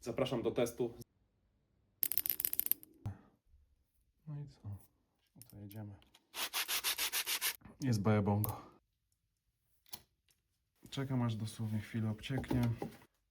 Zapraszam do testu. No i co? No to jedziemy. Jest bajabongo. Czekam aż dosłownie chwilę obcieknie.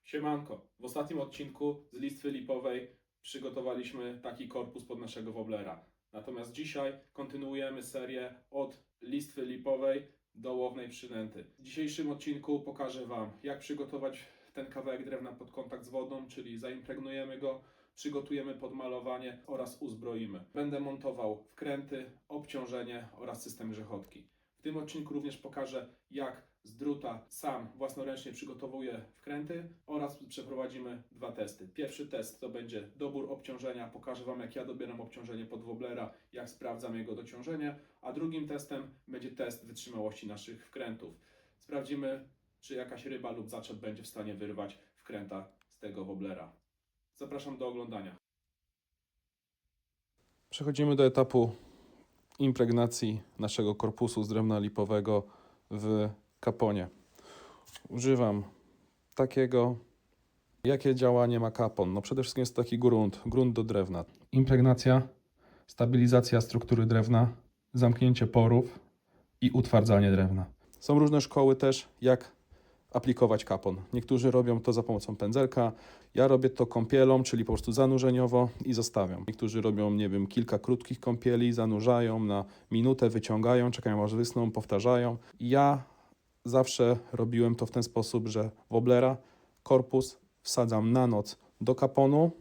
Siemanko. W ostatnim odcinku z listwy lipowej przygotowaliśmy taki korpus pod naszego woblera. Natomiast dzisiaj kontynuujemy serię od listwy lipowej do łownej przynęty. W dzisiejszym odcinku pokażę Wam, jak przygotować ten kawałek drewna pod kontakt z wodą, czyli zaimpregnujemy go, przygotujemy podmalowanie oraz uzbroimy. Będę montował wkręty, obciążenie oraz system grzechotki. W tym odcinku również pokażę, jak z druta sam własnoręcznie przygotowuję wkręty oraz przeprowadzimy dwa testy. Pierwszy test to będzie dobór obciążenia. Pokażę Wam, jak ja dobieram obciążenie pod woblera, jak sprawdzam jego dociążenie, a drugim testem będzie test wytrzymałości naszych wkrętów. Sprawdzimy, czy jakaś ryba lub zaczep będzie w stanie wyrwać wkręta z tego woblera. Zapraszam do oglądania. Przechodzimy do etapu impregnacji naszego korpusu z drewna lipowego w kaponie. Używam takiego. Jakie działanie ma kapon? No przede wszystkim jest to taki grunt, grunt do drewna. Impregnacja, stabilizacja struktury drewna, zamknięcie porów i utwardzanie drewna. Są różne szkoły też, jak aplikować kapon. Niektórzy robią to za pomocą pędzelka, ja robię to kąpielą, czyli po prostu zanurzeniowo i zostawiam. Niektórzy robią, nie wiem, kilka krótkich kąpieli, zanurzają na minutę, wyciągają, czekają aż wysną, powtarzają. Ja zawsze robiłem to w ten sposób, że woblera, korpus wsadzam na noc do kaponu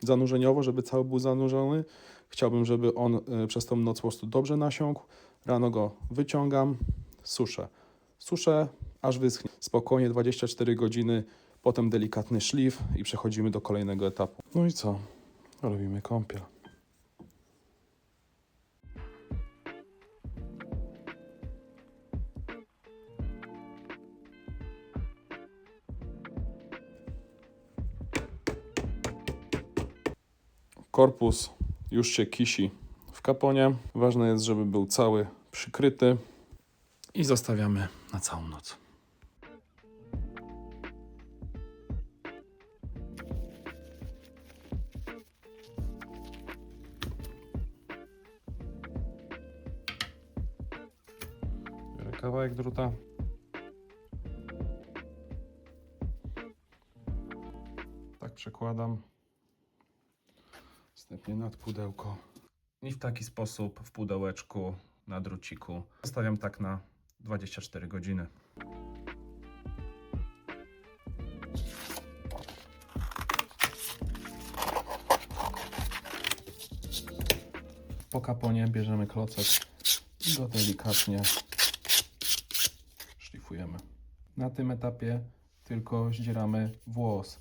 zanurzeniowo, żeby cały był zanurzony. Chciałbym, żeby on y, przez tą noc po prostu dobrze nasiąkł. Rano go wyciągam, suszę. Suszę aż wyschnie. Spokojnie 24 godziny, potem delikatny szlif i przechodzimy do kolejnego etapu. No i co? Robimy kąpiel. Korpus już się kisi w kaponie. Ważne jest, żeby był cały przykryty i zostawiamy na całą noc. Kawałek druta. Tak przekładam. Następnie nad pudełko. I w taki sposób w pudełeczku na druciku zostawiam tak na 24 godziny. Po kaponie bierzemy klocek i go delikatnie szlifujemy. Na tym etapie tylko zdzieramy włos.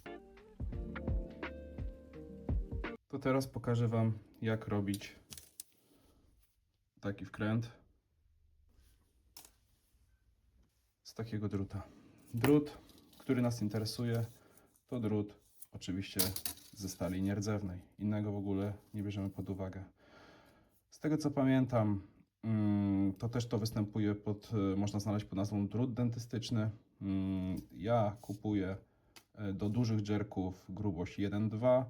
To teraz pokażę Wam, jak robić taki wkręt z takiego druta. Drut, który nas interesuje, to drut oczywiście ze stali nierdzewnej. Innego w ogóle nie bierzemy pod uwagę. Z tego co pamiętam, to też to występuje pod, e, można znaleźć pod nazwą drut dentystyczny. Mm, Ja kupuję e, do dużych dżerków grubość 1,2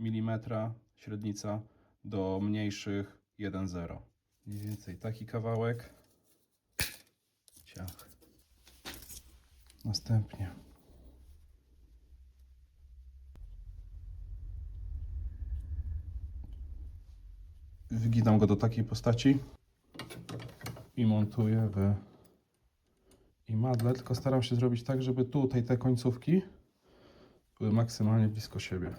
mm średnica, do mniejszych 1,0. Mniej więcej taki kawałek. Ciach. Następnie wyginam go do takiej postaci i montuję w imadle, tylko staram się zrobić tak, żeby tutaj te końcówki były maksymalnie blisko siebie.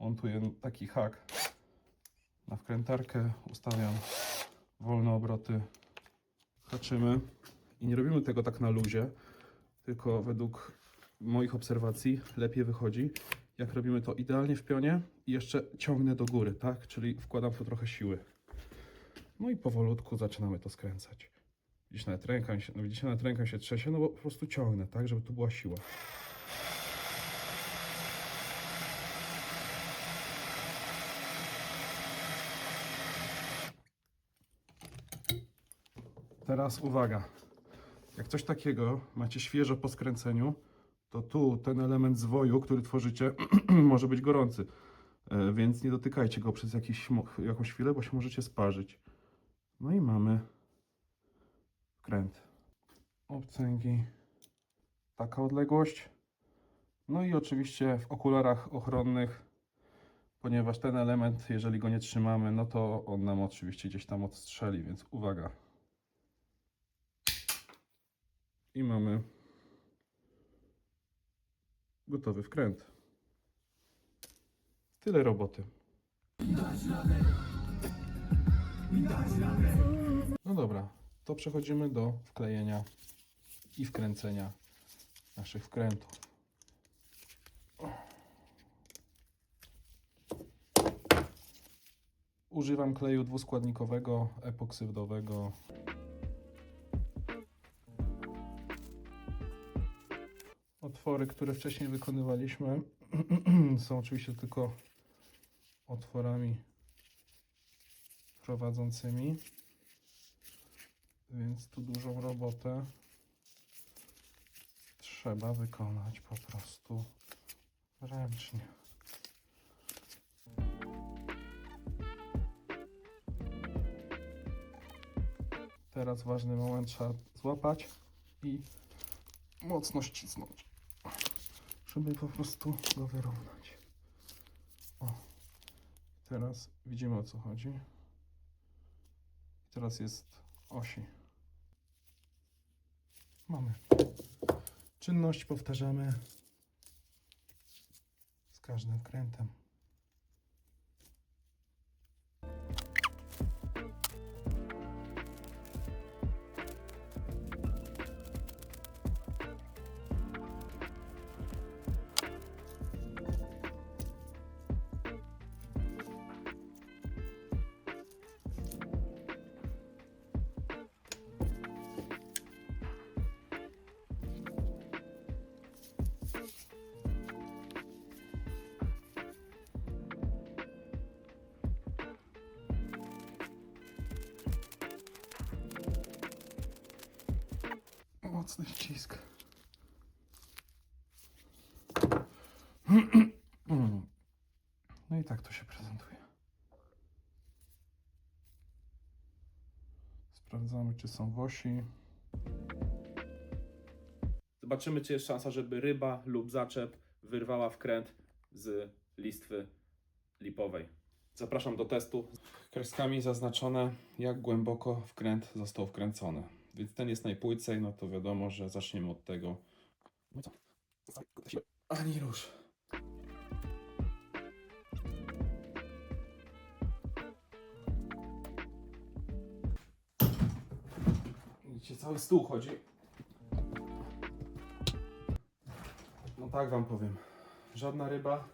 Montuję taki hak na wkrętarkę, ustawiam wolne obroty, haczymy i nie robimy tego tak na luzie, tylko według moich obserwacji lepiej wychodzi, jak robimy to idealnie w pionie i jeszcze ciągnę do góry, tak? Czyli wkładam tu trochę siły. No i powolutku zaczynamy to skręcać. Widzisz, nawet ręka się, no widzicie, nawet ręka się trzęsie, no bo po prostu ciągnę, tak? Żeby tu była siła. Teraz uwaga. Jak coś takiego macie świeżo po skręceniu, to tu ten element zwoju, który tworzycie, może być gorący. E, Więc nie dotykajcie go przez jakiś, jakąś chwilę, bo się możecie sparzyć. No i mamy wkręt. Obcęgi. Taka odległość. No i oczywiście w okularach ochronnych, ponieważ ten element, jeżeli go nie trzymamy, no to on nam oczywiście gdzieś tam odstrzeli, więc uwaga. I mamy gotowy wkręt. Tyle roboty. No dobra, to przechodzimy do wklejenia i wkręcenia naszych wkrętów. Używam kleju dwuskładnikowego, epoksydowego. Otwory, które wcześniej wykonywaliśmy, są oczywiście tylko otworami prowadzącymi, więc tu dużą robotę trzeba wykonać po prostu ręcznie. Teraz ważny moment trzeba złapać i mocno ścisnąć, żeby po prostu go wyrównać. O, teraz widzimy o co chodzi. Teraz jest osi. Mamy. Czynność powtarzamy z każdym wkrętem. Mocny ścisk. No i tak to się prezentuje. Sprawdzamy, czy są wosi. Zobaczymy, czy jest szansa, żeby ryba lub zaczep wyrwała wkręt z listwy lipowej. Zapraszam do testu. Kreskami zaznaczone, jak głęboko wkręt został wkręcony. Więc ten jest najpłycej, no to wiadomo, że zaczniemy od tego. No? Ani rusz. Widzicie, cały stół chodzi. No tak wam powiem. Żadna ryba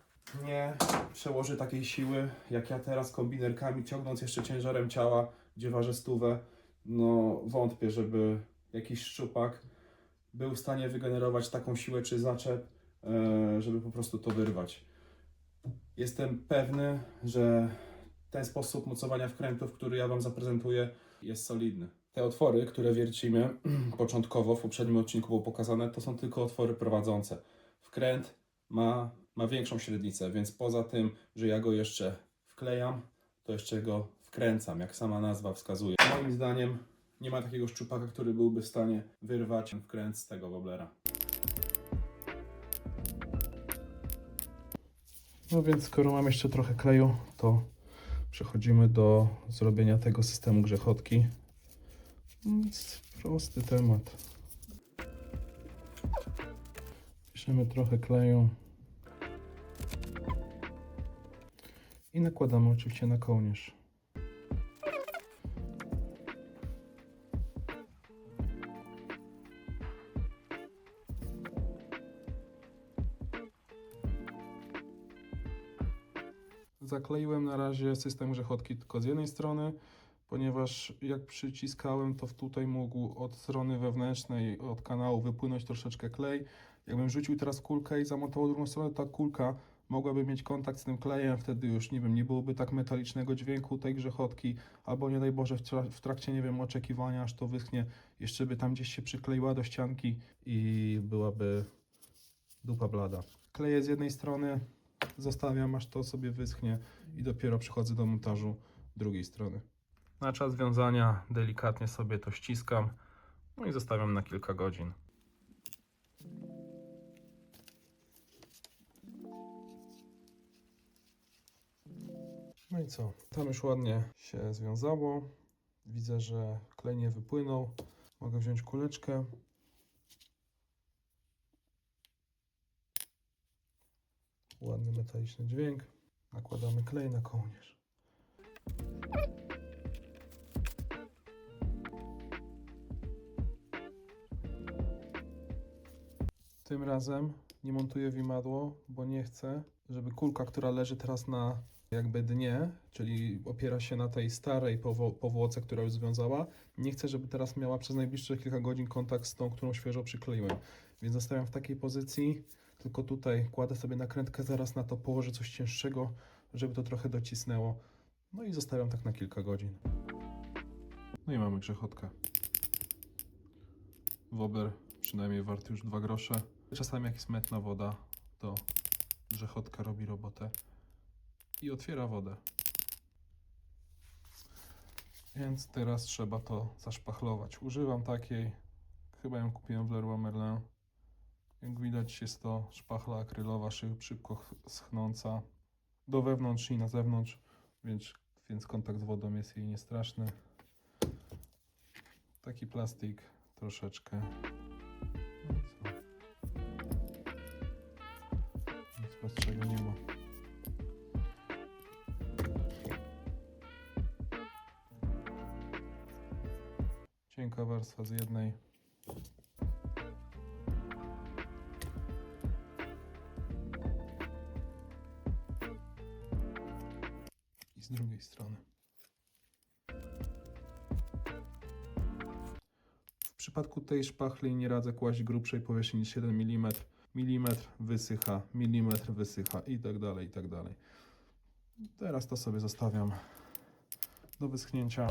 nie przełoży takiej siły, jak ja teraz kombinerkami, ciągnąc jeszcze ciężarem ciała, gdzie ważę stówę. No wątpię, żeby jakiś szczupak był w stanie wygenerować taką siłę czy zaczep, e, żeby po prostu to wyrwać. Jestem pewny, że ten sposób mocowania wkrętów, który ja Wam zaprezentuję, jest solidny. Te otwory, które wiercimy początkowo, w poprzednim odcinku było pokazane, to są tylko otwory prowadzące. Wkręt ma, ma większą średnicę, więc poza tym, że ja go jeszcze wklejam, to jeszcze go wkręcam, jak sama nazwa wskazuje. Moim zdaniem nie ma takiego szczupaka, który byłby w stanie wyrwać wkręt z tego woblera. No więc skoro mam jeszcze trochę kleju, to przechodzimy do zrobienia tego systemu grzechotki. Nic, prosty temat. Bierzemy trochę kleju i nakładamy oczywiście na kołnierz. Zakleiłem na razie system grzechotki tylko z jednej strony, ponieważ jak przyciskałem, to tutaj mógł od strony wewnętrznej, od kanału wypłynąć troszeczkę klej. Jakbym rzucił teraz kulkę i zamontował drugą stronę, ta kulka mogłaby mieć kontakt z tym klejem, wtedy już, nie wiem, nie byłoby tak metalicznego dźwięku tej grzechotki, albo nie daj Boże w, tra- w trakcie, nie wiem, oczekiwania, aż to wyschnie, jeszcze by tam gdzieś się przykleiła do ścianki i byłaby dupa blada. Kleję z jednej strony, zostawiam aż to sobie wyschnie i dopiero przychodzę do montażu drugiej strony. Na czas wiązania delikatnie sobie to ściskam, no i zostawiam na kilka godzin. No i co? Tam już ładnie się związało. Widzę, że klej nie wypłynął. Mogę wziąć kuleczkę. Ładny metaliczny dźwięk. Nakładamy klej na kołnierz. Tym razem nie montuję w imadło, bo nie chcę, żeby kulka, która leży teraz na jakby dnie, czyli opiera się na tej starej powo- powłoce, która już związała, nie chcę, żeby teraz miała przez najbliższe kilka godzin kontakt z tą, którą świeżo przykleiłem. Więc zostawiam w takiej pozycji, tylko tutaj kładę sobie nakrętkę, zaraz na to położę coś cięższego, żeby to trochę docisnęło. No i zostawiam tak na kilka godzin. No i mamy grzechotkę. Wober przynajmniej warty już 2 grosze. Czasami jak jest metna woda, to grzechotka robi robotę i otwiera wodę. Więc teraz trzeba to zaszpachlować. Używam takiej, chyba ją kupiłem w Leroy Merlin. Jak widać jest to szpachla akrylowa, szyb- szybko ch- schnąca do wewnątrz i na zewnątrz, więc, więc kontakt z wodą jest jej niestraszny. Taki plastik troszeczkę. No co? Nic prostszego nie ma. Cienka warstwa z jednej. Przypadku tej szpachli nie radzę kłaść grubszej powierzchni niż 7 mm. Milimetr wysycha, milimetr wysycha i tak dalej, i tak dalej. Teraz to sobie zostawiam do wyschnięcia.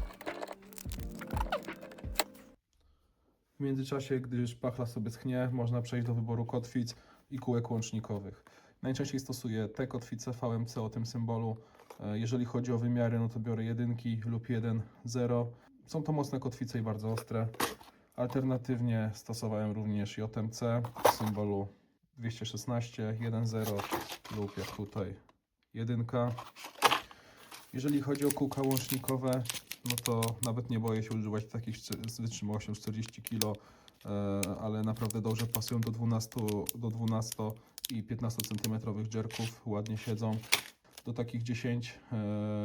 W międzyczasie, gdy szpachla sobie schnie, można przejść do wyboru kotwic i kółek łącznikowych. Najczęściej stosuję te kotwice VMC o tym symbolu. E, Jeżeli chodzi o wymiary, no to biorę jedynki lub 1.0. Są to mocne kotwice i bardzo ostre. Alternatywnie stosowałem również JMC o symbolu 216, 1.0 lub jak tutaj jedynka. Jeżeli chodzi o kółka łącznikowe, no to nawet nie boję się używać takich z wytrzymałością 40 kg, ale naprawdę dobrze pasują do 12, do 12 i 15 cm dżerków, ładnie siedzą. Do takich 10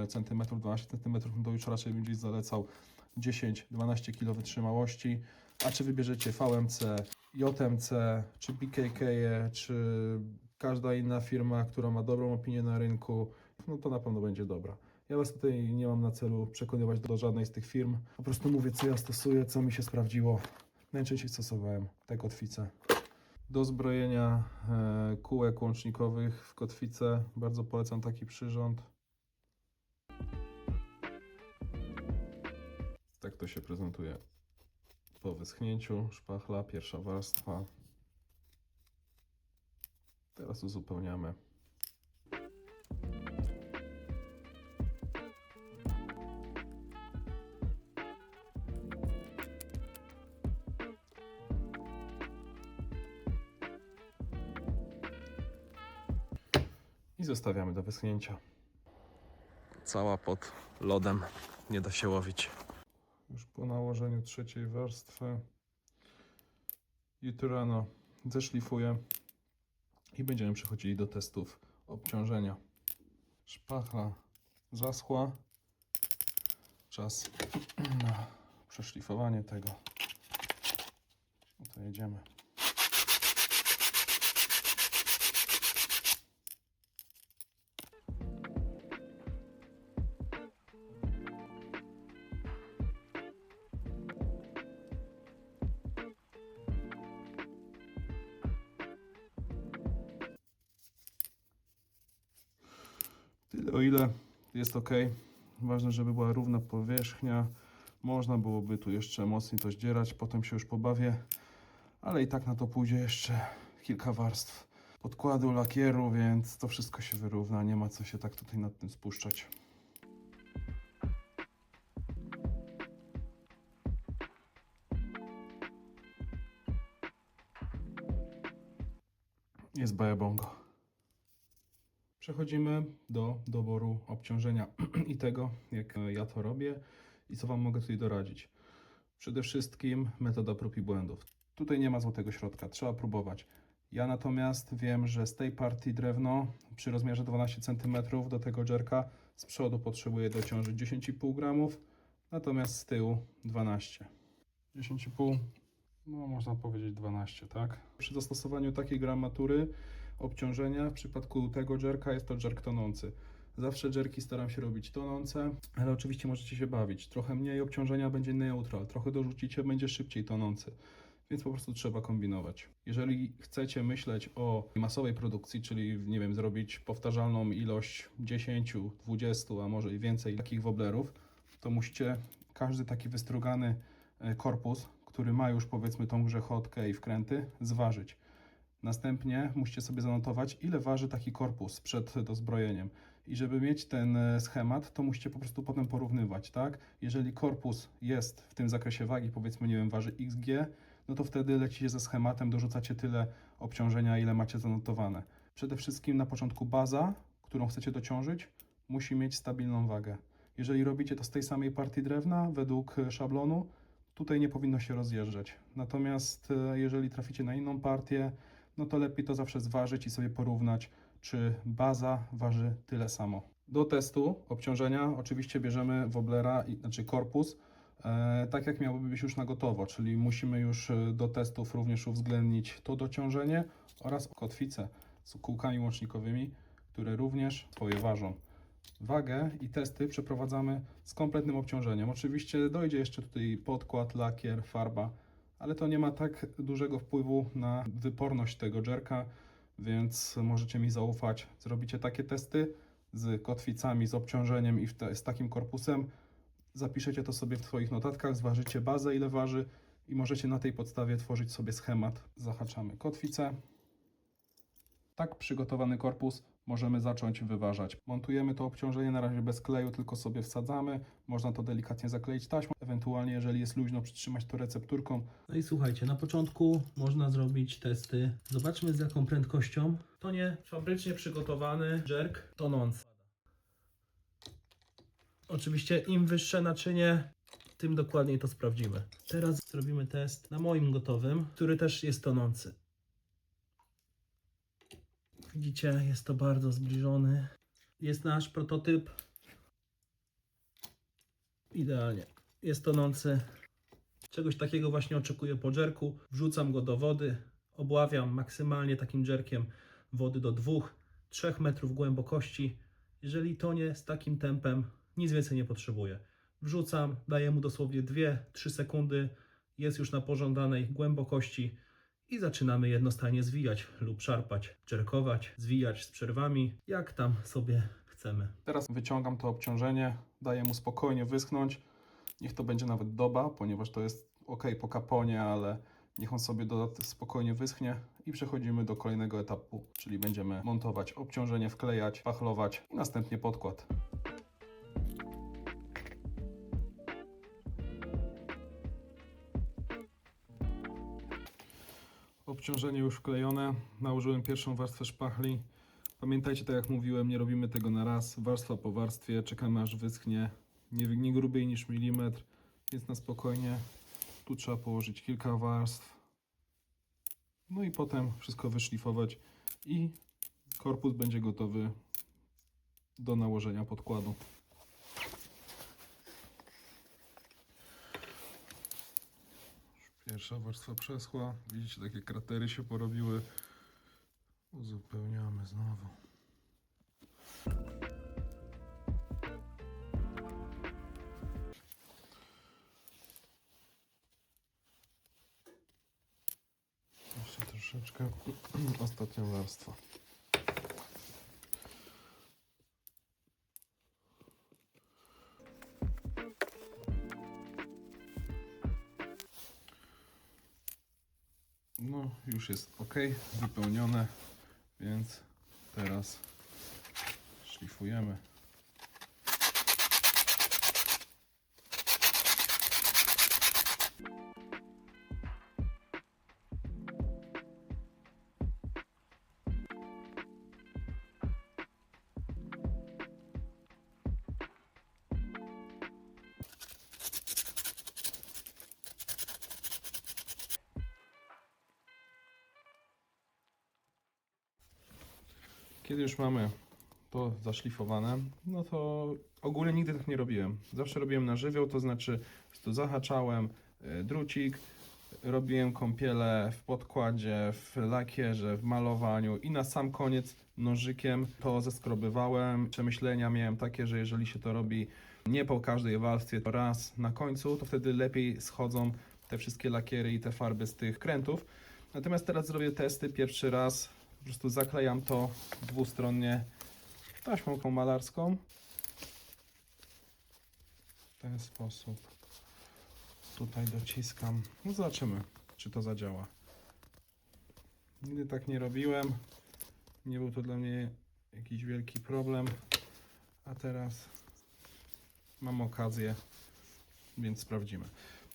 cm, 12 cm to już raczej bym zalecał 10-12 kg wytrzymałości. A czy wybierzecie VMC, JMC, czy BKK, czy każda inna firma, która ma dobrą opinię na rynku, no to na pewno będzie dobra. Ja Was tutaj nie mam na celu przekonywać do żadnej z tych firm. Po prostu mówię, co ja stosuję, co mi się sprawdziło. Najczęściej stosowałem te kotwice. Do zbrojenia e, kółek łącznikowych w kotwicę bardzo polecam taki przyrząd. Tak to się prezentuje po wyschnięciu. Szpachla, pierwsza warstwa. Teraz uzupełniamy. i zostawiamy do wyschnięcia. Cała pod lodem, nie da się łowić. Nałożeniu trzeciej warstwy jutro rano zeszlifuję i będziemy przechodzili do testów obciążenia. Szpachla zaschła. Czas na przeszlifowanie tego. No to jedziemy. Jest ok. Ważne, żeby była równa powierzchnia. Można byłoby tu jeszcze mocniej to zdzierać, potem się już pobawię, ale i tak na to pójdzie jeszcze kilka warstw podkładu, lakieru, więc to wszystko się wyrówna. Nie ma co się tak tutaj nad tym spuszczać. Jest bajabongo. Przechodzimy do doboru obciążenia i tego, jak ja to robię i co Wam mogę tutaj doradzić. Przede wszystkim metoda prób i błędów. Tutaj nie ma złotego środka, trzeba próbować. Ja natomiast wiem, że z tej partii drewno przy rozmiarze 12 cm do tego jerka z przodu potrzebuję dociążyć 10,5 gramów, natomiast z tyłu 12. 10,5, no można powiedzieć 12, tak? Przy zastosowaniu takiej gramatury obciążenia w przypadku tego jerka jest to jerk tonący. Zawsze jerki staram się robić tonące, ale oczywiście możecie się bawić. Trochę mniej obciążenia będzie neutral, trochę dorzucicie, będzie szybciej tonący. Więc po prostu trzeba kombinować. Jeżeli chcecie myśleć o masowej produkcji, czyli nie wiem, zrobić powtarzalną ilość 10, 20, a może i więcej takich woblerów, to musicie każdy taki wystrugany e, korpus, który ma już powiedzmy tą grzechotkę i wkręty, zważyć. Następnie musicie sobie zanotować, ile waży taki korpus przed dozbrojeniem. I żeby mieć ten e, schemat, to musicie po prostu potem porównywać, tak? Jeżeli korpus jest w tym zakresie wagi, powiedzmy, nie wiem, waży XG, no to wtedy lecicie ze schematem, dorzucacie tyle obciążenia, ile macie zanotowane. Przede wszystkim na początku baza, którą chcecie dociążyć, musi mieć stabilną wagę. Jeżeli robicie to z tej samej partii drewna, według e, szablonu, tutaj nie powinno się rozjeżdżać. Natomiast e, jeżeli traficie na inną partię, no to lepiej to zawsze zważyć i sobie porównać, czy baza waży tyle samo. Do testu obciążenia oczywiście bierzemy woblera, znaczy korpus, e, tak jak miałby być już na gotowo, czyli musimy już e, do testów również uwzględnić to dociążenie oraz kotwicę z kółkami łącznikowymi, które również swoje ważą. Wagę i testy przeprowadzamy z kompletnym obciążeniem. Oczywiście dojdzie jeszcze tutaj podkład, lakier, farba, ale to nie ma tak dużego wpływu na wyporność tego jerka, więc możecie mi zaufać. Zrobicie takie testy z kotwicami, z obciążeniem i te, z takim korpusem. Zapiszecie to sobie w swoich notatkach, zważycie bazę, ile waży i możecie na tej podstawie tworzyć sobie schemat. Zahaczamy kotwicę. Tak przygotowany korpus możemy zacząć wyważać. Montujemy to obciążenie na razie bez kleju, tylko sobie wsadzamy. Można to delikatnie zakleić taśmą, ewentualnie jeżeli jest luźno przytrzymać to recepturką. No i słuchajcie, na początku można zrobić testy. Zobaczmy z jaką prędkością. To nie fabrycznie przygotowany jerk tonący. Oczywiście im wyższe naczynie, tym dokładniej to sprawdzimy. Teraz zrobimy test na moim gotowym, który też jest tonący. Widzicie, jest to bardzo zbliżony. Jest nasz prototyp. Idealnie. Jest tonący. Czegoś takiego właśnie oczekuję po jerku. Wrzucam go do wody, obławiam maksymalnie takim jerkiem wody do 2-3 metrów głębokości. Jeżeli tonie z takim tempem, nic więcej nie potrzebuję. Wrzucam, daję mu dosłownie 2-3 sekundy, jest już na pożądanej głębokości i zaczynamy jednostajnie zwijać lub szarpać, jerkować, zwijać z przerwami, jak tam sobie chcemy. Teraz wyciągam to obciążenie, daję mu spokojnie wyschnąć. Niech to będzie nawet doba, ponieważ to jest ok po kaponie, ale niech on sobie dodat spokojnie wyschnie i przechodzimy do kolejnego etapu, czyli będziemy montować obciążenie, wklejać, pachlować i następnie podkład. Obciążenie już wklejone, nałożyłem pierwszą warstwę szpachli. Pamiętajcie, tak jak mówiłem, nie robimy tego na raz, warstwa po warstwie, czekamy aż wyschnie, nie, nie grubiej niż milimetr, więc na spokojnie. Tu trzeba położyć kilka warstw. No i potem wszystko wyszlifować i korpus będzie gotowy do nałożenia podkładu. Pierwsza warstwa przeschła. Widzicie, takie kratery się porobiły. Uzupełniamy znowu. Jeszcze troszeczkę. Ostatnia warstwa. Już jest ok, wypełnione, więc teraz szlifujemy. Kiedy już mamy to zaszlifowane, no to ogólnie nigdy tak nie robiłem. Zawsze robiłem na żywioł, to znaczy tu zahaczałem y, drucik, robiłem kąpiele w podkładzie, w lakierze, w malowaniu i na sam koniec nożykiem to zeskrobywałem. Przemyślenia miałem takie, że jeżeli się to robi nie po każdej warstwie, raz na końcu, to wtedy lepiej schodzą te wszystkie lakiery i te farby z tych krętów. Natomiast teraz zrobię testy pierwszy raz. Po prostu zaklejam to dwustronnie taśmą malarską. W ten sposób. Tutaj dociskam. No zobaczymy, czy to zadziała. Nigdy tak nie robiłem. Nie był to dla mnie jakiś wielki problem. A teraz mam okazję, więc sprawdzimy.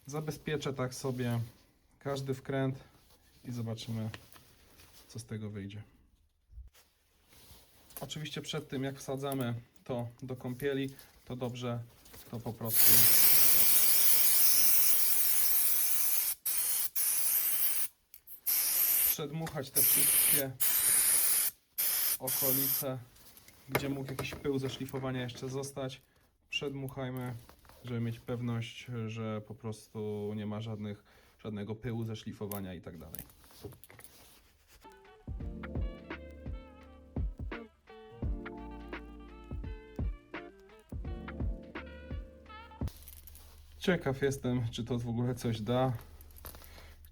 Zabezpieczę tak sobie każdy wkręt i zobaczymy, co z tego wyjdzie. Oczywiście przed tym, jak wsadzamy to do kąpieli, to dobrze to po prostu przedmuchać te wszystkie okolice, gdzie mógł jakiś pył ze szlifowania jeszcze zostać. Przedmuchajmy, żeby mieć pewność, że po prostu nie ma żadnych, żadnego pyłu ze szlifowania i tak dalej. Ciekaw jestem, czy to w ogóle coś da,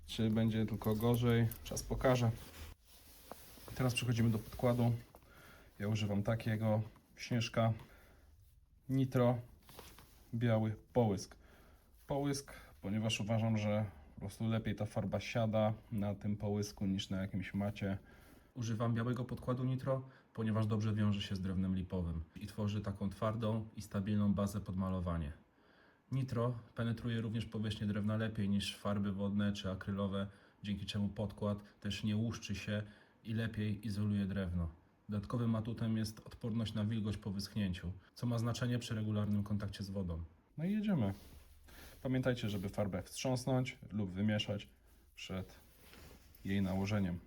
czy będzie tylko gorzej. Czas pokaże. Teraz przechodzimy do podkładu. Ja używam takiego śnieżka nitro biały połysk. Połysk, ponieważ uważam, że po prostu lepiej ta farba siada na tym połysku niż na jakimś macie. Używam białego podkładu nitro, ponieważ dobrze wiąże się z drewnem lipowym i tworzy taką twardą i stabilną bazę pod malowanie. Nitro penetruje również powierzchnię drewna lepiej niż farby wodne czy akrylowe, dzięki czemu podkład też nie łuszczy się i lepiej izoluje drewno. Dodatkowym atutem jest odporność na wilgoć po wyschnięciu, co ma znaczenie przy regularnym kontakcie z wodą. No i jedziemy. Pamiętajcie, żeby farbę wstrząsnąć lub wymieszać przed jej nałożeniem.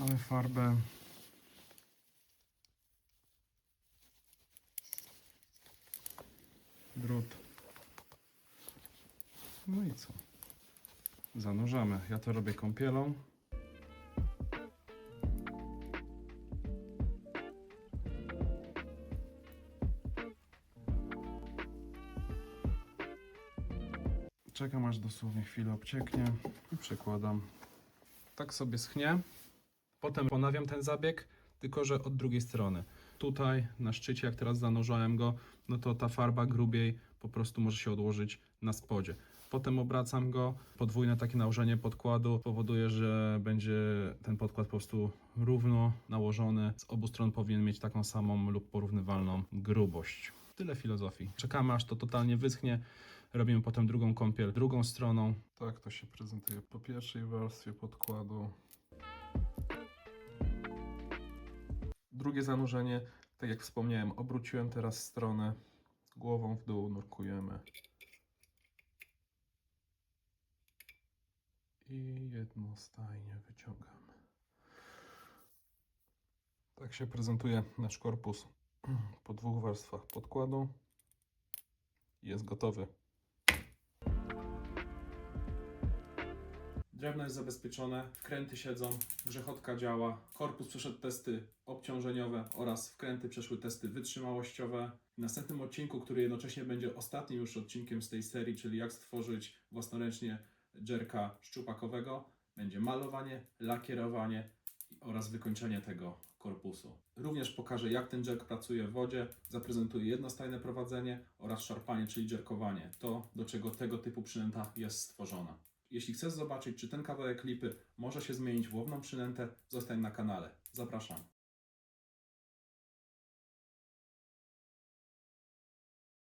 Mamy farbę. Drut. No i co? Zanurzamy. Ja to robię kąpielą. Czekam aż dosłownie chwilę obcieknie i przekładam. Tak sobie schnie. Potem ponawiam ten zabieg, tylko że od drugiej strony. Tutaj na szczycie, jak teraz zanurzałem go, no to ta farba grubiej po prostu może się odłożyć na spodzie. Potem obracam go, podwójne takie nałożenie podkładu powoduje, że będzie ten podkład po prostu równo nałożony. Z obu stron powinien mieć taką samą lub porównywalną grubość. Tyle filozofii. Czekamy aż to totalnie wyschnie. Robimy potem drugą kąpiel drugą stroną. Tak to się prezentuje po pierwszej warstwie podkładu. Drugie zanurzenie, tak jak wspomniałem, obróciłem teraz stronę głową w dół, nurkujemy. I jednostajnie wyciągamy. Tak się prezentuje nasz korpus po dwóch warstwach podkładu. Jest gotowy. Drewno jest zabezpieczone, wkręty siedzą, grzechotka działa, korpus przeszedł testy obciążeniowe oraz wkręty przeszły testy wytrzymałościowe. W następnym odcinku, który jednocześnie będzie ostatnim już odcinkiem z tej serii, czyli jak stworzyć własnoręcznie jerka szczupakowego, będzie malowanie, lakierowanie oraz wykończenie tego korpusu. Również pokażę, jak ten jerk pracuje w wodzie, zaprezentuję jednostajne prowadzenie oraz szarpanie, czyli jerkowanie. To, do czego tego typu przynęta jest stworzona. Jeśli chcesz zobaczyć, czy ten kawałek lipy może się zmienić w łowną przynętę, zostań na kanale. Zapraszam.